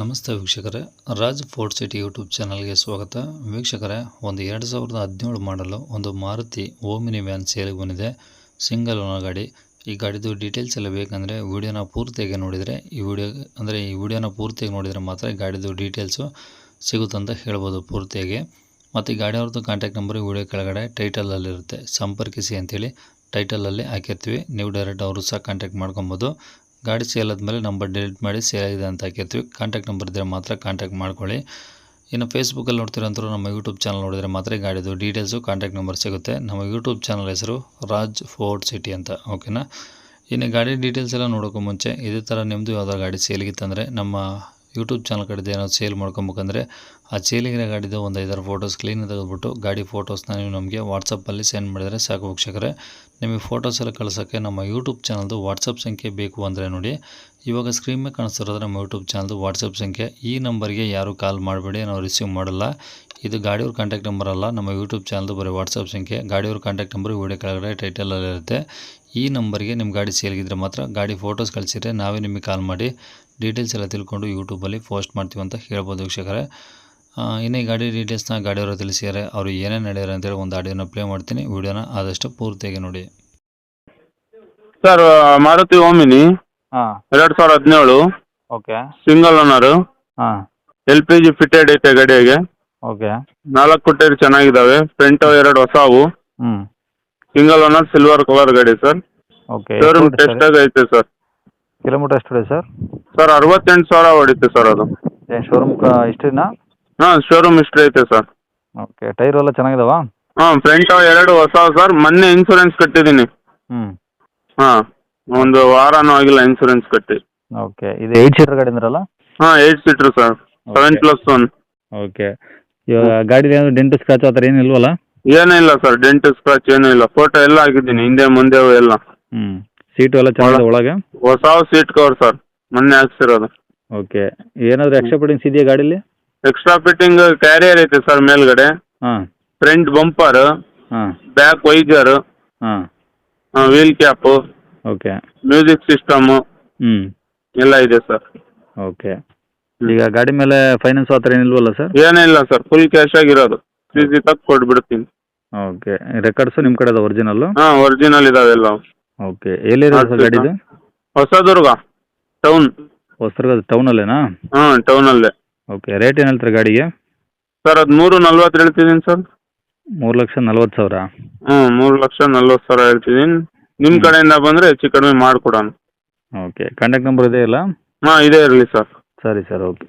ನಮಸ್ತೆ ವೀಕ್ಷಕರೇ. Raj fort city YouTube ಚಾನಲ್ಗೆ ಸ್ವಾಗತ. ವೀಕ್ಷಕರೇ, ಒಂದು ಎರಡು ಸಾವಿರದ ಹದಿನೇಳು ಮಾಡಲು ಒಂದು ಮಾರುತಿ ಓಮಿನಿ ವ್ಯಾನ್ ಸೇಲಿಗೆ ಬಂದಿದೆ. ಸಿಂಗಲ್ ಓನರ್ ಗಾಡಿ. ಈ ಗಾಡಿದು ಡೀಟೇಲ್ಸ್ ಎಲ್ಲ ಬೇಕಂದರೆ ವಿಡಿಯೋನ ಪೂರ್ತಿಯಾಗಿ ನೋಡಿದರೆ ಈ ವಿಡಿಯೋ, ಅಂದರೆ ಈ ವಿಡಿಯೋನ ಪೂರ್ತಿಯಾಗಿ ನೋಡಿದರೆ ಮಾತ್ರ ಗಾಡಿದು ಡೀಟೇಲ್ಸು ಸಿಗುತ್ತಂತ ಹೇಳ್ಬೋದು ಪೂರ್ತಿಯಾಗಿ. ಮತ್ತು ಈ ಗಾಡಿಯವ್ರದ್ದು ಕಾಂಟ್ಯಾಕ್ಟ್ ನಂಬರ್ ವಿಡಿಯೋ ಕೆಳಗಡೆ ಟೈಟಲಲ್ಲಿರುತ್ತೆ. ಸಂಪರ್ಕಿಸಿ ಅಂತೇಳಿ ಟೈಟಲಲ್ಲಿ ಹಾಕಿರ್ತೀವಿ. ನೀವು ಡೈರೆಕ್ಟ್ ಅವರು ಸಹ ಕಾಂಟ್ಯಾಕ್ಟ್ ಮಾಡ್ಕೊಬೋದು. ಗಾಡಿ ಸೇಲ್ ಆದಮೇಲೆ ನಂಬರ್ ಡಿಲೀಟ್ ಮಾಡಿ ಸೇಲ್ ಆಗಿದೆ ಅಂತ ಹಾಕಿರ್ತೀವಿ. ಕಾಂಟ್ಯಾಕ್ಟ್ ನಂಬರ್ ಇದ್ದರೆ ಮಾತ್ರ ಕಾಂಟ್ಯಾಕ್ಟ್ ಮಾಡ್ಕೊಳ್ಳಿ. ಇನ್ನು ಫೇಸ್ಬುಕ್ಕಲ್ಲಿ ನೋಡ್ತಿರೋಂಥವ್ರು ನಮ್ಮ ಯೂಟ್ಯೂಬ್ ಚಾನಲ್ ನೋಡಿದರೆ ಮಾತ್ರ ಗಾಡಿದು ಡೀಟೇಲ್ಸು ಕಾಂಟ್ಯಾಕ್ಟ್ ನಂಬರ್ ಸಿಗುತ್ತೆ. ನಮ್ಮ ಯೂಟ್ಯೂಬ್ ಚಾನಲ್ ಹೆಸರು ರಾಜ್ ಫೋರ್ಟ್ ಸಿಟಿ ಅಂತ ಓಕೆನಾ ಇನ್ನು ಗಾಡಿ ಡೀಟೇಲ್ಸ್ ಎಲ್ಲ ನೋಡೋಕ್ಕೂ ಮುಂಚೆ ಇದೇ ಥರ ನಿಮ್ಮದು ಯಾವುದಾದ್ರು ಗಾಡಿ ಸೇಲಿಗಿತ್ತಂದರೆ ನಮ್ಮ ಯೂಟ್ಯೂಬ್ ಚಾನಲ್ ಕಡೆದು ಏನಾದ್ರು ಸೇಲ್ ಮಾಡ್ಕೊಬೇಕಂದ್ರೆ ಆ ಸೇಲಿಗಿರೋ ಗಾಡಿದು ಒಂದು ಐದಾರು ಫೋಟೋಸ್ ಕ್ಲೀನ್ ತೆಗೆದುಬಿಟ್ಟು ಗಾಡಿ ಫೋಟೋಸ್ನ ನೀವು ನಮಗೆ ವಾಟ್ಸಪ್ಪಲ್ಲಿ ಸೆಂಡ್ ಮಾಡಿದರೆ ಸಾಕು ವೀಕ್ಷಕರೇ. ನಿಮಗೆ ಫೋಟೋಸ್ ಎಲ್ಲ ಕಳ್ಸೋಕ್ಕೆ ನಮ್ಮ ಯೂಟ್ಯೂಬ್ ಚಾನಲ್ದು ವಾಟ್ಸಪ್ ಸಂಖ್ಯೆ ಬೇಕು ಅಂದರೆ ನೋಡಿ, ಇವಾಗ ಸ್ಕ್ರೀನ್ ಮೇಲೆ ಕಾಣಿಸ್ತಿರೋದ್ರೆ ನಮ್ಮ ಯೂಟ್ಯೂಬ್ ಚಾನಲ್ದು ವಾಟ್ಸಪ್ ಸಂಖ್ಯೆ. ಈ ನಂಬರ್ಗೆ ಯಾರು ಕಾಲ್ ಮಾಡಬೇಡಿ, ನಾವು ರಿಸೀವ್ ಮಾಡಲ್ಲ. ಇದು ಗಾಡಿಯವ್ರ ಕಾಂಟ್ಯಾಕ್ಟ್ ನಂಬರ್ ಅಲ್ಲ ನಮ್ಮ ಯೂಟ್ಯೂಬ್ ಚಾನಲ್ದು ಬರೀ ವಾಟ್ಸಪ್ ಸಂಖ್ಯೆ. ಗಾಡಿಯವ್ರ ಕಾಂಟ್ಯಾಕ್ಟ್ ನಂಬರ್ ವಿಡಿಯೋ ಕೆಳಗಡೆ ಟೈಟಲಲ್ಲಿರುತ್ತೆ ಈ ನಂಬರ್ಗೆ ನಿಮ್ಮ ಗಾಡಿ ಸೇಲ್ಗಿದ್ರೆ ಮಾತ್ರ ಗಾಡಿ ಫೋಟೋಸ್ ಕಳಿಸಿದ್ರೆ ನಾವೇ ನಿಮಗೆ ಕಾಲ್ ಮಾಡಿ ಡೀಟೇಲ್ಸ್ ಎಲ್ಲ ತಿಳ್ಕೊಂಡು ಯೂಟ್ಯೂಬಲ್ಲಿ ಪೋಸ್ಟ್ ಮಾಡ್ತೀವಿ ಅಂತ ಹೇಳ್ಬೋದು ವೀಕ್ಷಕರೇ. ಇನ್ನೇ ಈ ಗಾಡಿ ಡೀಟೇಲ್ಸ್ನ ಗಾಡಿಯವರು ತಿಳಿಸಿದ್ದಾರೆ. ಅವರು ಏನೇನು ಹೇಳ್ಯಾರ ಅಂತೇಳಿ ಒಂದು ಆಡಿಯೋನ ಪ್ಲೇ ಮಾಡ್ತೀನಿ. ವಿಡಿಯೋನ ಆದಷ್ಟು ಪೂರ್ತಿಯಾಗಿ ನೋಡಿ. ಸರ್ ಮಾರುತಿ ಓಮಿನಿ ಎರಡ್ ಎರಡು ಸಾವಿರ ಹದಿನೇಳು. ಓಕೆ ಸಿಂಗಲ್ ಓನರು ಹಾಂ. ಎಲ್ ಪಿ ಜಿ ಫಿಟೆಡ್ ಐತೆ ಗಾಡಿಯಾಗೆ. ಓಕೆ ನಾಲ್ಕು ಟೈರ್ ಚೆನ್ನಾಗಿದ್ದಾವೆ ಫ್ರಂಟ್ ಎರಡು ಹೊಸವು. ಹ್ಞೂ ಸಿಂಗಲ್ ಓನರ್ ಸಿಲ್ವರ್ ಕಲರ್ ಗಾಡಿ ಸರ್ ಓಕೆ ಶೋರೂಮ್ ಟೆಸ್ಟಾಗಿ ಐತೆ ಸರ್ ಕಿಲೋಮೀಟರ್ ಎಷ್ಟು ಇದೆ ಸರ್ ಸರ್ ಅರವತ್ತೆಂಟು ಸಾವಿರ ಹೊಡಿತೆ ಸರ್ ಅದು. ಏನು ಶೋರೂಮ್ ಇಷ್ಟಿನ ಹಾಂ ಶೋರೂಮ್ ಇಷ್ಟು ಐತೆ ಸರ್ ಓಕೆ ಟೈರ್ ಎಲ್ಲ ಚೆನ್ನಾಗಿದಾವ? ಹಾಂ ಫ್ರಂಟ್ ಎರಡು ಹೊಸ ಸರ್ ಮೊನ್ನೆ ಇನ್ಸೂರೆನ್ಸ್ ಕಟ್ಟಿದ್ದೀನಿ. ಹ್ಞೂ ಹಾಂ ಒಂದು ವಾರನೂ ಆಗಿಲ್ಲ ಇನ್ಸೂರೆನ್ಸ್ ಕಟ್ಟಿ. ಓಕೆ ಇದು ಏಯ್ಟ್ ಸೀಟರ್ ಗಾಡಿ ಅಂದ್ರಲ್ಲ? ಹಾಂ eight seater sir seven plus one okay ಇವಾಗ ಗಾಡಿ ಏನಾದ್ರು ಡೆಂಟು ಸ್ಕ್ರಾಚ್ ಆ ಥರ ಏನು ಇಲ್ವಲ್ಲ? ಏನೂ ಇಲ್ಲ ಸರ್ ಡೆಂಟ್ ಸ್ಕ್ರಾಚ್ ಏನೂ ಇಲ್ಲ. ಫೋಟೋ ಎಲ್ಲ ಹಾಕಿದ್ದೀನಿ ಹಿಂದೆ ಮುಂದೆ ಎಲ್ಲ. ಹ್ಞೂ ಸೀಟು ಎಲ್ಲ ಚೆನ್ನಾಗಿದೆ ಒಳಗೆ? ಹೊಸ ಸೀಟ್ ಕವರ್ ಸರ್ ಮೊನ್ನೆ ಹಾಕ್ಸಿರೋದು. ಓಕೆ ಏನಾದರೂ ಎಕ್ಸ್ಟ್ರಾ ಫಿಟ್ಟಿಂಗ್ಸ್ ಇದೆಯಾ ಗಾಡಿಲಿ? ಎಕ್ಸ್ಟ್ರಾ ಫಿಟ್ಟಿಂಗ್ ಕ್ಯಾರಿಯರ್ ಐತೆ ಸರ್ ಮೇಲ್ಗಡೆ. ಹಾಂ. ಫ್ರಂಟ್ ಬಂಪರ್ ಹಾಂ. ಬ್ಯಾಕ್ ವೈಜರ್ ಹಾಂ. Wheel cap okay music system ಹ್ಞೂ ಎಲ್ಲ ಇದೆ ಸರ್ ಓಕೆ ಈಗ ಗಾಡಿ ಮೇಲೆ ಫೈನಾನ್ಸ್ ಆತರ ಥರ ಏನಿಲ್ವಲ್ಲ ಸರ್? ಏನಿಲ್ಲ ಸರ್ ಫುಲ್ ಕ್ಯಾಶ್ ಆಗಿರೋದು. ಸಿ ಸಿ ತಕ್ಕ ಕೊಟ್ಬಿಡ್ತೀನಿ. ಓಕೆ ರೆಕಾರ್ಡ್ಸ್ ನಿಮ್ಮ ಕಡೆ ಅದ ಒರಿಜಿನಲ್ಲು ಹಾಂ ಒರಿಜಿನಲ್ ಇದಾವೆಲ್ಲ ಓಕೆ ಎಲ್ಲಿರೋದು ಸರ್ ಗಾಡಿದು? ಹೊಸದುರ್ಗ ಟೌನ್ ಹೊಸದುರ್ಗ ಟೌನಲ್ಲೇನಾ ಟೌನ್ ಅಲ್ಲೇ. ಓಕೆ ರೇಟ್ ಏನು ಹೇಳ್ತಾರೆ ಗಾಡಿಗೆ? ಸರ್ ಅದು ಮೂರು ನಲ್ವತ್ತು ಹೇಳ್ತಿದ್ದೀನಿ ಸರ್. ಮೂರು ಲಕ್ಷ ನಲ್ವತ್ತು ಸಾವಿರ? ಹ್ಮ್ ಮೂರು ಲಕ್ಷ ನಲ್ವತ್ತು ಸಾವಿರ ಹೇಳ್ತಿದ್ದೀನಿ ನಿಮ್ಮ ಕಡೆಯಿಂದ ಬಂದ್ರೆ ಹೆಚ್ಚು ಕಡಿಮೆ ಮಾಡಿಕೊಡೋಣ. ಓಕೆ ಕಾಂಟ್ಯಾಕ್ಟ್ ನಂಬರ್ ಇದೆ ಇಲ್ಲ? ಹಾ ಇದೇ ಇರಲಿ ಸರ್. ಸರಿ ಸರ್ ಓಕೆ.